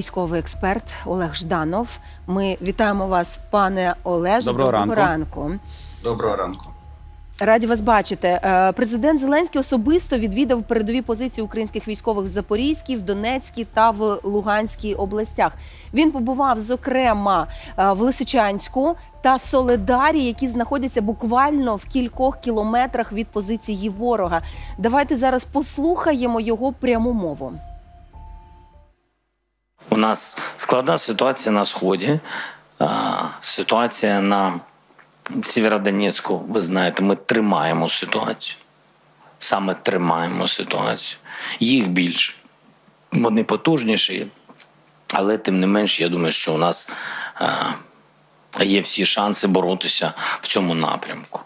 військовий експерт Олег Жданов. Ми вітаємо вас, пане Олеже. Доброго ранку. ранку. Доброго ранку. Раді вас бачити. Е, Президент Зеленський особисто відвідав передові позиції українських військових в Запорізькій, в Донецькій та в Луганській областях. Він побував зокрема е, в Лисичанську та Соледарі, які знаходяться буквально в кількох кілометрах від позиції ворога. Давайте зараз послухаємо його пряму мову. У нас складна ситуація на сході. Ситуація на Сєвєродонецьку, ви знаєте, ми тримаємо ситуацію. Саме тримаємо ситуацію. Їх більше. Вони потужніші, але тим не менш, я думаю, що у нас є всі шанси боротися в цьому напрямку.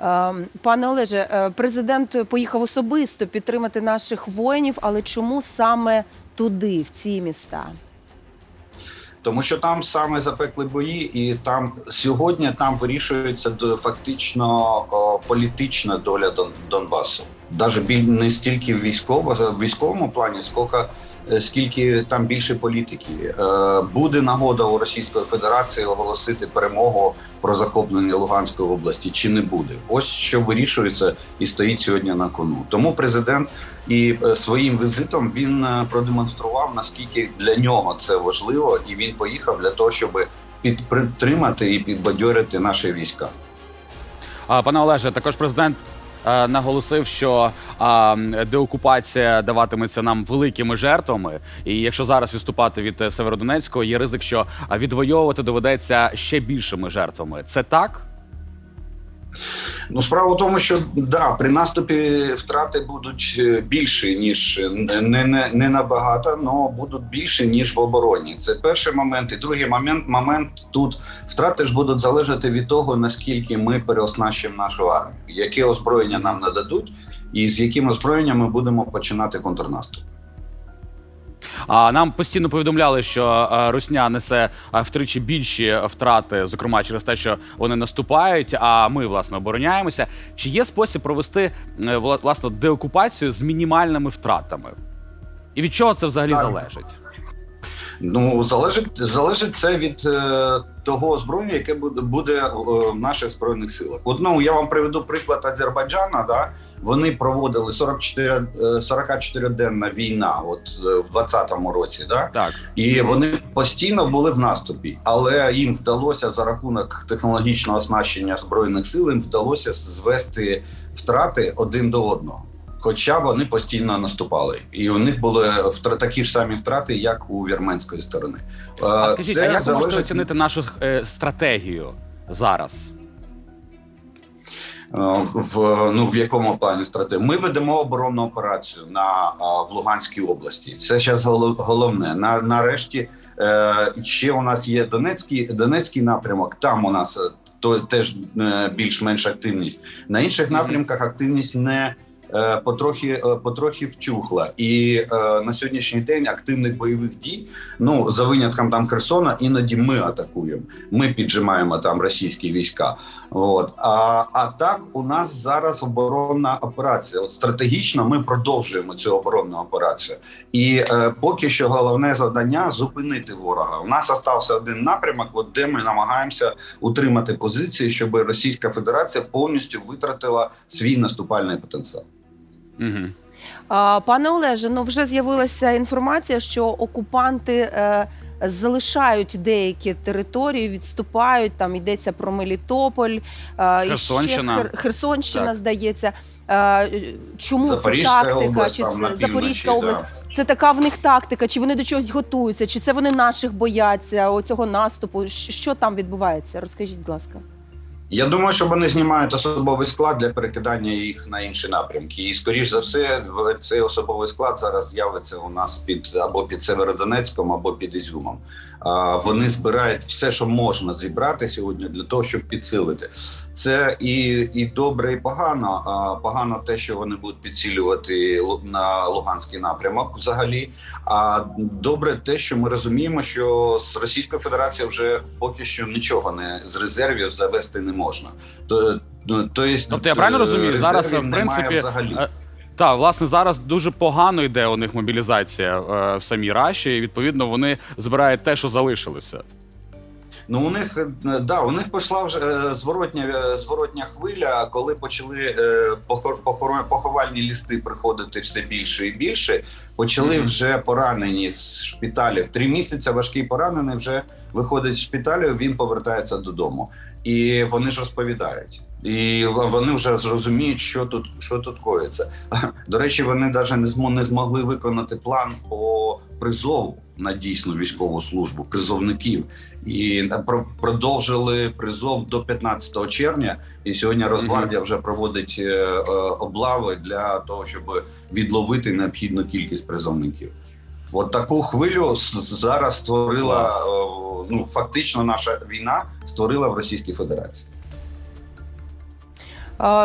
Е, Пане Олеже, е, президент поїхав особисто підтримати наших воїнів, але чому саме туди, в ці міста? Тому що там саме запекли бої, і там сьогодні там вирішується фактично політична доля Донбасу. Навіть не стільки в військово, в військовому плані, скільки, скільки там більше політики. Е, Буде нагода у Російської Федерації оголосити перемогу про захоплення Луганської області, чи не буде? Ось що вирішується і стоїть сьогодні на кону. Тому президент і е, своїм візитом він е, продемонстрував наскільки для нього це важливо, і він поїхав для того, щоб підтримати і підбадьорити наші війська. Пане Олеже, також президент е, наголосив, що деокупація даватиметься нам великими жертвами. І якщо зараз відступати від е, Северодонецького, є ризик, що відвоювати доведеться ще більшими жертвами. Це так? Ну, справа в тому, що да, при наступі втрати будуть е, більші, ніж е, не, не, не набагато, але будуть більші, ніж в обороні. Це перший момент. І другий момент, момент тут втрати ж будуть залежати від того, наскільки ми переоснащимо нашу армію, яке озброєння нам нададуть, і з яким озброєнням ми будемо починати контрнаступ. А нам постійно повідомляли, що е, Русня несе е, втричі більші втрати, зокрема через те, що вони наступають. А ми власне обороняємося. Чи є спосіб провести е, власне деокупацію з мінімальними втратами? І від чого це взагалі Так. залежить? Ну залежить залежить це від е, того озброєння, яке буде буде е, в наших збройних силах. От ну я вам приведу приклад Азербайджана. Да вони проводили 44, е, 44-денна війна, от е, в 20-му році. Да Так. і вони постійно були в наступі, але їм вдалося за рахунок технологічного оснащення збройних сил їм вдалося звести втрати один до одного. Хоча вони постійно наступали, і у них були такі ж самі втрати, як у вірменської сторони. Е, А скажіть, а як ви можете оцінити нашу е, стратегію зараз? Е, в ну в якому плані стратегії? Ми ведемо оборонну операцію на в Луганській області. Це зараз головне. На нарешті е, ще у нас є Донецький Донецький напрямок. Там у нас е, то теж е, більш-менш активність. На інших напрямках активність не. Е, Потрохи е, потрохи вчухла, і е, на сьогоднішній день активних бойових дій. Ну за винятком там Херсона, іноді ми атакуємо. Ми піджимаємо там російські війська. От а, а так у нас зараз оборонна операція. От стратегічно ми продовжуємо цю оборонну операцію, і е, поки що головне завдання зупинити ворога. У нас остався один напрямок, от де ми намагаємося утримати позиції, щоб Російська Федерація повністю витратила свій наступальний потенціал. Угу. Пане Олеже, ну вже з'явилася інформація, що окупанти е, залишають деякі території, відступають. Там йдеться про Мелітополь, е, і Херсонщина. ще Хер- Херсонщина, Так. здається. Е, чому Запорізька це тактика? область, чи це Запорізька область? Це така в них тактика? Чи вони до чогось готуються? Чи це вони наших бояться? Оцього наступу? Що там відбувається? Розкажіть, будь ласка. Я думаю, що вони знімають особовий склад для перекидання їх на інші напрямки. І скоріш за все, цей особовий склад зараз з'явиться у нас під або під Северодонецьком, або під Ізюмом. Вони збирають все, що можна зібрати сьогодні, для того, щоб підсилити. Це і, і добре, і погано. А погано те, що вони будуть підсилювати на Луганський напрямок взагалі. А добре, те, що ми розуміємо, що з Російської Федерації вже поки що нічого не з резервів завести не можна. То, то есть, Тобто я правильно е, розумію, зараз в принципі взагалі. Так, власне, зараз дуже погано йде у них мобілізація е, в самій Раші. І відповідно вони збирають те, що залишилося. Ну, у них е, да, у них пішла вже е, зворотня, е, зворотня хвиля, коли почали поховальні лісти приходити все більше і більше. Почали вже поранені з шпиталів. Три місяці важкий поранений вже виходить з шпиталю, він повертається додому. І вони ж розповідають. І вони вже зрозуміють, що тут що тут коїться. До речі, вони навіть не змо- не змогли виконати план по призову на дійсну військову службу призовників і про- продовжили призов до 15 червня. І сьогодні Росгвардія вже проводить е, е, облави для того, щоб відловити необхідну кількість призовників. От таку хвилю зараз створила е, ну фактично наша війна створила в Російській Федерації.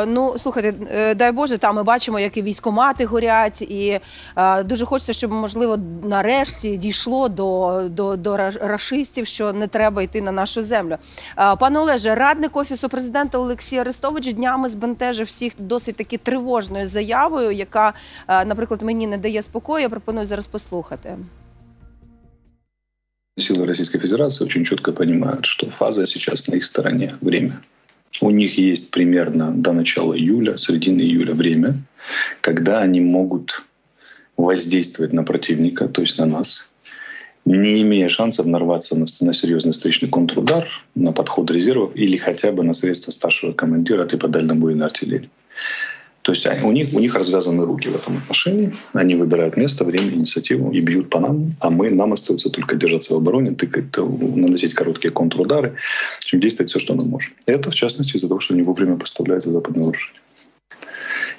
Ну, слухайте, е, дай Боже, там ми бачимо, як і військомати горять, і е, дуже хочеться, щоб можливо нарешті дійшло до, до, до раш- рашистів, що не треба йти на нашу землю. Пане Олеже, радник офісу президента Олексій Арестович днями збентежив всіх досить таки тривожною заявою, яка, е, наприклад, мені не дає спокою. Я пропоную зараз послухати. Силы Российской Федерации очень четко понимают, что фаза сейчас на их стороне, время. У них есть примерно до начала июля, середины июля время, когда они могут воздействовать на противника, то есть на нас, не имея шансов нарваться на, на серьезный встречный контрудар, на подход резервов или хотя бы на средства старшего командира типа дальнобойной артиллерии. То есть они- у них, у них развязаны руки в этом отношении. Они выбирают место, время, инициативу и бьют по нам, а мы, нам остается только держаться в обороне, тыкать, э, наносить короткие контрудары, общем, действовать все, что мы можем. Это, в частности, из-за того, что они вовремя поставляют западное вооружение.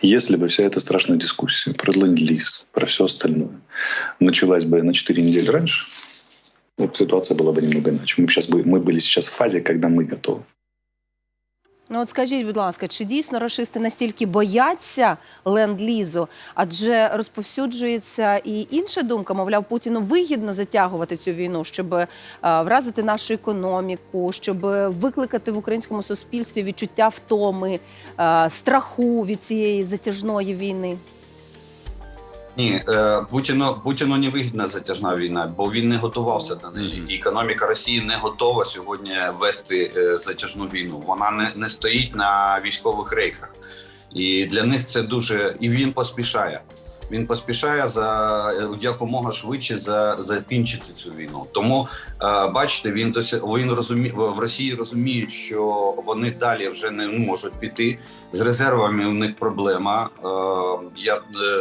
Если бы вся эта страшная дискуссия про ленд-лиз, про все остальное началась бы на 4 недели раньше, вот ситуация была бы немного иначе. Мы, сейчас бы, мы были сейчас в фазе, когда мы готовы. Ну от скажіть, будь ласка, чи дійсно рашисти настільки бояться ленд-лізу? Адже розповсюджується і інша думка, мовляв, Путіну вигідно затягувати цю війну, щоб е, вразити нашу економіку, щоб викликати в українському суспільстві відчуття втоми, е, страху від цієї затяжної війни. Ні, е, Путіну Путіну не вигідна затяжна війна, бо він не готувався до неї. І економіка Росії не готова сьогодні вести е, затяжну війну. Вона не, не стоїть на військових рейках, І для них це дуже і він поспішає. Він поспішає за е, якомога швидше за закінчити цю війну. Тому е, бачите, він досі він розуміє в Росії розуміють, що вони далі вже не можуть піти. З резервами у них проблема. Е, я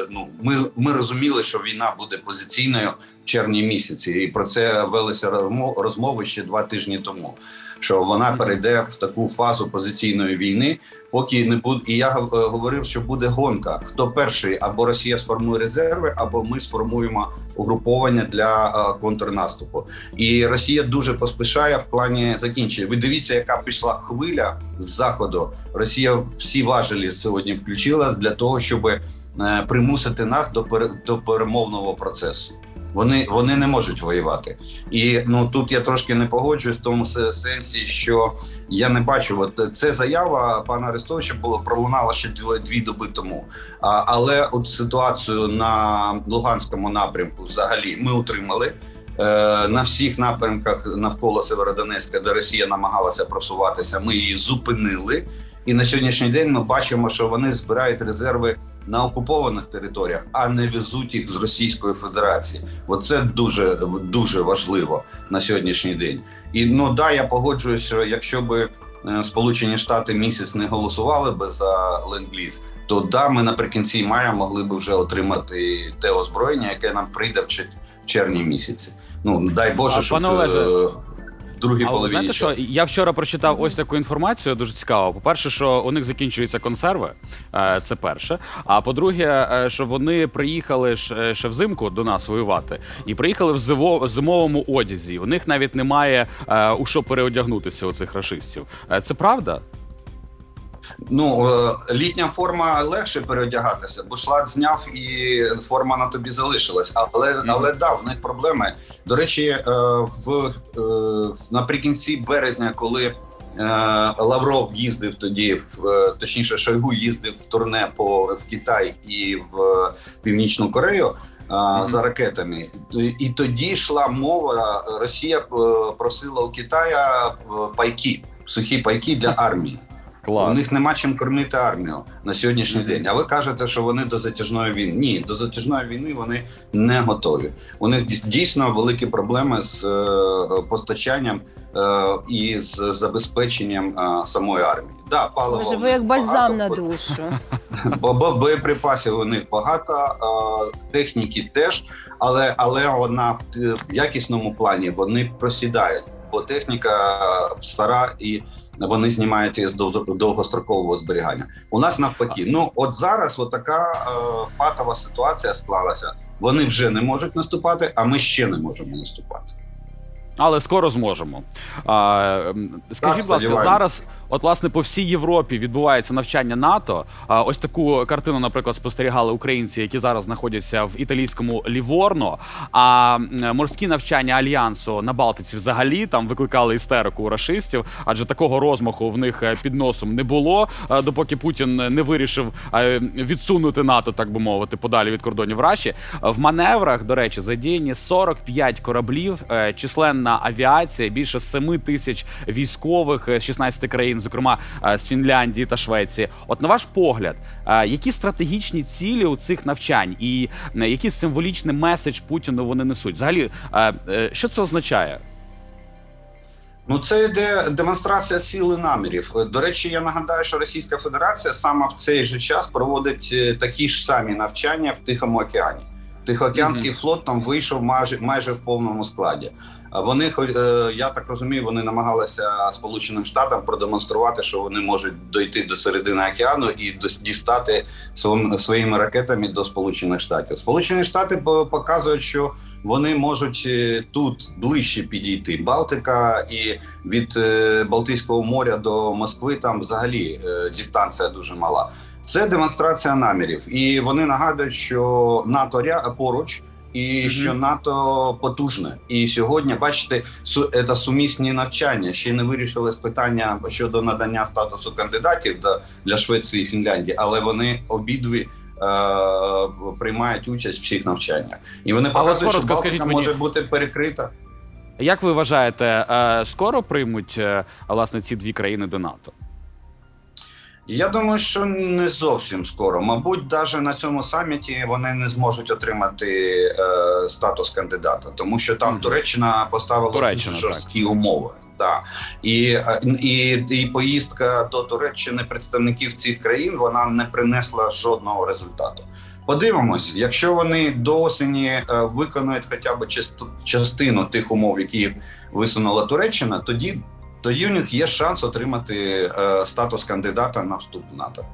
ну ми, ми розуміли, що війна буде позиційною в червні місяці, і про це велися розмо- розмови ще два тижні тому. Що вона перейде в таку фазу позиційної війни, поки не буде. І я е, говорив, що буде гонка. Хто перший або Росія сформує резерви, або ми сформуємо угруповання для е, контрнаступу. І Росія дуже поспішає в плані закінчення. Ви дивіться, яка пішла хвиля з заходу. Росія всі важелі сьогодні включила для того, щоб е, примусити нас до перемовного процесу. Вони, вони не можуть воювати. І ну тут я трошки не погоджуюсь в тому сенсі, що я не бачу. От це заява пана Арестовича було пролунала ще дві, доби тому. А, але от ситуацію на Луганському напрямку взагалі ми утримали. Е, На всіх напрямках навколо Северодонецька, де Росія намагалася просуватися, ми її зупинили. І на сьогоднішній день ми бачимо, що вони збирають резерви на окупованих територіях, а не везуть їх з Російської Федерації. Оце дуже дуже важливо на сьогоднішній день. І ну да, я погоджуюся, що якщо би е, Сполучені Штати місяць не голосували би за ленд-ліз, то да, ми наприкінці мая могли би вже отримати те озброєння, яке нам прийде в червні місяці. Ну дай Боже, А, щоб пане Олеже, е, другій Але половині. знаєте, що я вчора прочитав ось таку інформацію, дуже цікаво. По-перше, що у них закінчуються консерви, е, це перше. А по-друге, е, що вони приїхали е, ще взимку до нас воювати, і приїхали в зимовому одязі. У них навіть немає у що переодягнутися у цих рашистів. Е, Це правда? Ну, е, літня форма легше переодягатися, бо шлат зняв і форма на тобі залишилась. Але, але да, в них проблеми. До речі, е, в, е, наприкінці березня, коли Лавров їздив тоді, в точніше, Шойгу їздив в турне по в Китай і в Північну Корею. За ракетами, і тоді йшла мова. Росія просила у Китая пайки, сухі пайки для армії. У них нема чим кормити армію на сьогоднішній Мгм. день. А ви кажете, що вони до затяжної війни. Ні, до затяжної війни вони не готові. У них дійсно великі проблеми з е, постачанням е, і з забезпеченням е, самої армії. Да, паливо Може, в ви як бальзам багато, на душу. бо, бо боєприпасів у них багато, е, техніки теж, але, але вона в, в якісному плані вони просідають, бо техніка стара і вони знімають її з дов- довгострокового зберігання. У нас навпаки. Ну от зараз от така е, патова ситуація склалася. Вони вже не можуть наступати, а ми ще не можемо наступати. Але скоро зможемо. А, скажіть, будь ласка, зараз, от власне, по всій Європі відбувається навчання НАТО. А, ось таку картину, наприклад, спостерігали українці, які зараз знаходяться в італійському Ліворно. А морські навчання альянсу на Балтиці взагалі там викликали істерику у рашистів, адже такого розмаху в них е, під носом не було, е, допоки Путін не вирішив е, відсунути НАТО, так би мовити, подалі від кордонів Раші. В маневрах, до речі, задіяні 45 кораблів, е, численна авіація, більше 7 тисяч військових з 16 країн, зокрема е, з Фінляндії та Швеції. От на ваш погляд, е, які стратегічні цілі у цих навчань і е, який символічний меседж Путіну вони несуть? Взагалі, що це означає? Ну, це йде демонстрація сили намірів. До речі, я нагадаю, що Російська Федерація саме в цей же час проводить такі ж самі навчання в Тихому океані. Тихоокеанський флот там вийшов майже майже в повному складі. Вони е, я так розумію, вони намагалися Сполученим Штатам продемонструвати, що вони можуть дойти до середини океану і дістати своїми ракетами до Сполучених Штатів. Сполучені Штати показують, що вони можуть е, тут ближче підійти. Балтика і від е, Балтійського моря до Москви там взагалі дистанція дуже мала. Це демонстрація намірів, і вони нагадують, що НАТО ря- поруч. І Мгм. що НАТО потужне, і сьогодні бачите, це сумісні навчання. Ще не вирішилось питання щодо надання статусу кандидатів для Швеції і Фінляндії, але вони обидві е, приймають участь в цих навчаннях, і вони показують, що Балтика скажіть мені- може бути перекрита. Як ви вважаєте, е, скоро приймуть е, власне ці дві країни до НАТО? Я думаю, що не зовсім скоро. Мабуть, навіть на цьому саміті вони не зможуть отримати е, статус кандидата, тому що там. Туреччина поставила Туреччина, дуже жорсткі умови. Да. І, е, і, і поїздка до Туреччини представників цих країн вона не принесла жодного результату. Подивимось, якщо вони до осені е, виконують хоча б част- частину тих умов, які висунула Туреччина, тоді тоді в них є шанс отримати е, статус кандидата на вступ в НАТО.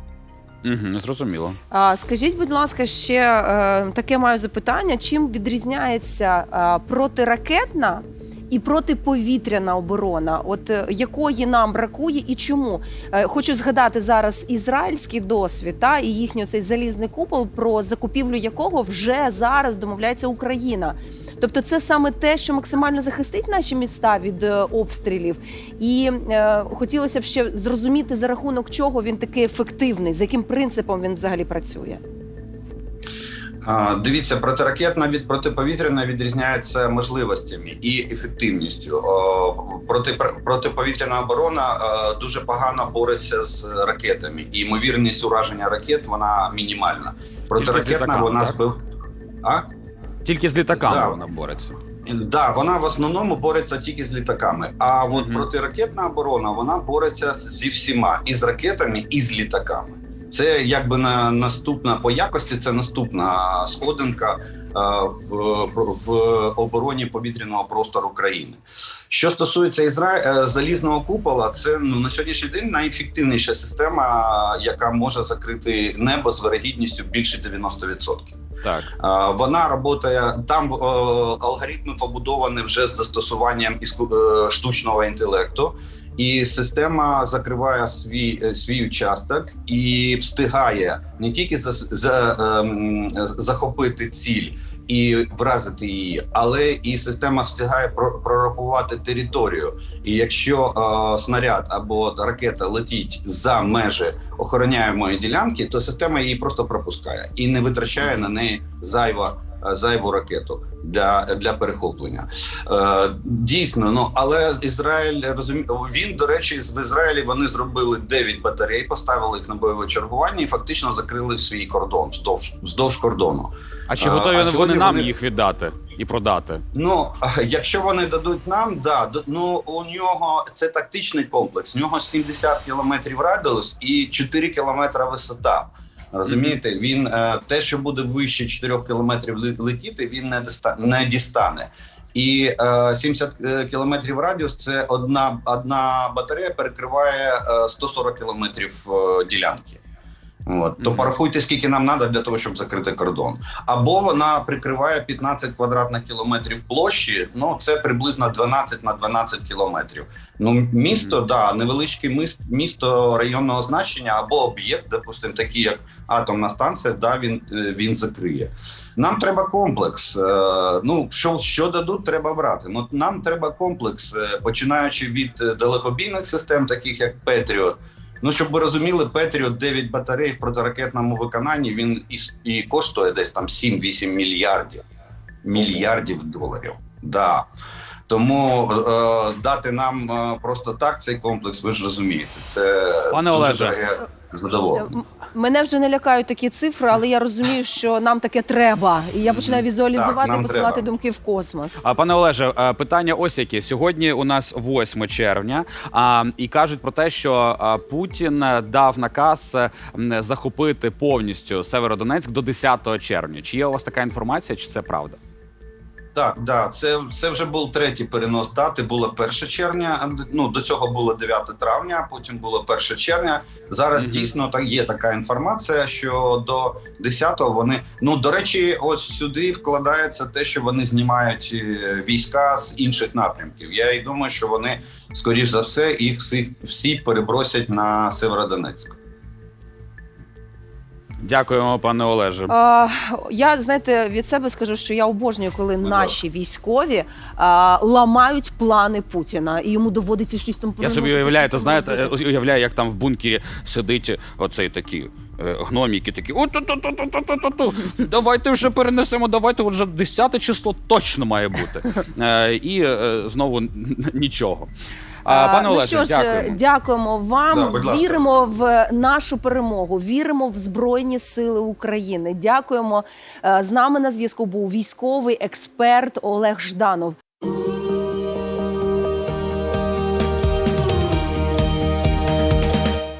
Угу, зрозуміло. А, скажіть, будь ласка, ще е, таке маю запитання: чим відрізняється е, протиракетна і протиповітряна оборона? От е, якої нам бракує і чому? Е, хочу згадати зараз ізраїльський досвід та і їхній цей залізний купол, про закупівлю якого вже зараз домовляється Україна. Тобто, це саме те, що максимально захистить наші міста від е, обстрілів. І е, хотілося б ще зрозуміти за рахунок чого він такий ефективний, за яким принципом він взагалі працює. Дивіться, протиракетна від протиповітряна відрізняється можливостями і ефективністю. Проти протиповітряна оборона е, дуже погано бореться з ракетами, і ймовірність ураження ракет вона мінімальна. Протиракетна вона збив. А? Тільки з літаками Да. вона бореться. Да, вона в основному бореться тільки з літаками. А от Мгм. протиракетна оборона вона бореться зі всіма і з ракетами, і з літаками. Це якби на наступна по якості. Це наступна сходинка е, в, в обороні повітряного простору країни. Що стосується Ізра... е, залізного купола, це ну на сьогоднішній день найефективніша система, яка може закрити небо з вирогідністю більше 90%. Так. Вона працює там. е, Алгоритми побудовані вже з застосуванням е, штучного інтелекту, і система закриває свій е, свій участок і встигає не тільки за, за, е, захопити ціль і вразити її, але і система встигає про- прорахувати територію. І якщо е, снаряд або ракета летить за межі охороняємої ділянки, то система її просто пропускає і не витрачає на неї зайва. Е, Зайву ракету для, для перехоплення е, дійсно. Ну але Ізраїль розумі... він, до речі, в Ізраїлі вони зробили 9 батарей, поставили їх на бойове чергування і фактично закрили свій кордон вздовж вздовж кордону. А чи готові а вони сьогодні нам їх віддати і продати? Ну якщо вони дадуть нам, да ну у нього це тактичний комплекс. У нього 70 кілометрів радіус і 4 кілометри висота. Розумієте, він е, те, що буде вище 4 кілометрів летіти, він не не дістане. І е, 70 е, кілометрів радіус це одна одна батарея перекриває е, 140 кілометрів е, ділянки. От то Мгм. порахуйте, скільки нам треба для того, щоб закрити кордон. Або вона прикриває 15 квадратних кілометрів площі. Ну це приблизно 12 на 12 кілометрів. Ну місто, да, невеличке міст, місто районного значення або об'єкт, допустимо, такий як атомна станція, да, він, е, він закриє. Нам треба комплекс. Е, Ну що, що дадуть, треба брати. Ну нам треба комплекс, е, починаючи від далекобійних систем, таких як Петріот. Ну, щоб ви розуміли, Петріот 9 батарей в протиракетному виконанні він і, і коштує десь там 7-8 мільярдів. Мільярдів доларів. Да. Тому е, дати нам е, просто так цей комплекс, ви ж розумієте, це Пане дуже Олеже. дороге задоволення. Мене вже не лякають такі цифри, але я розумію, що нам таке треба. І я починаю Так, візуалізувати, нам посилати треба. думки в космос. А пане Олеже, е, питання ось яке. Сьогодні у нас 8 червня, а, і кажуть про те, що а, Путін е, дав наказ е, м, захопити повністю Северодонецьк до 10 червня. Чи є у вас така інформація, чи це правда? Так, да, це, це вже був третій перенос дати. Було 1 червня. Ну до цього було 9 травня, потім було 1 червня. Зараз Мгм. дійсно так є така інформація, що до 10-го вони ну до речі, ось сюди вкладається те, що вони знімають е, війська з інших напрямків. Я і думаю, що вони скоріш за все їх всіх всі перебросять на Северодонецьк. Дякуємо, пане Олеже. А, я знаєте від себе скажу, що я обожнюю, коли ну, наші військові а, ламають плани Путіна, і йому доводиться щось там Я собі уявляю, та знаєте, уявляю, як там в бункері сидить оцей такий е, гноміки такі у-ту-ту-ту-ту-ту-ту-ту, давайте вже перенесемо, давайте вже 10 число точно має бути. Е, і е, знову нічого. А, Пане Олеже, ну що ж, дякуємо. дякуємо вам. Да, віримо в нашу перемогу, віримо в Збройні Сили України. Дякуємо. Е, З нами на зв'язку був військовий експерт Олег Жданов.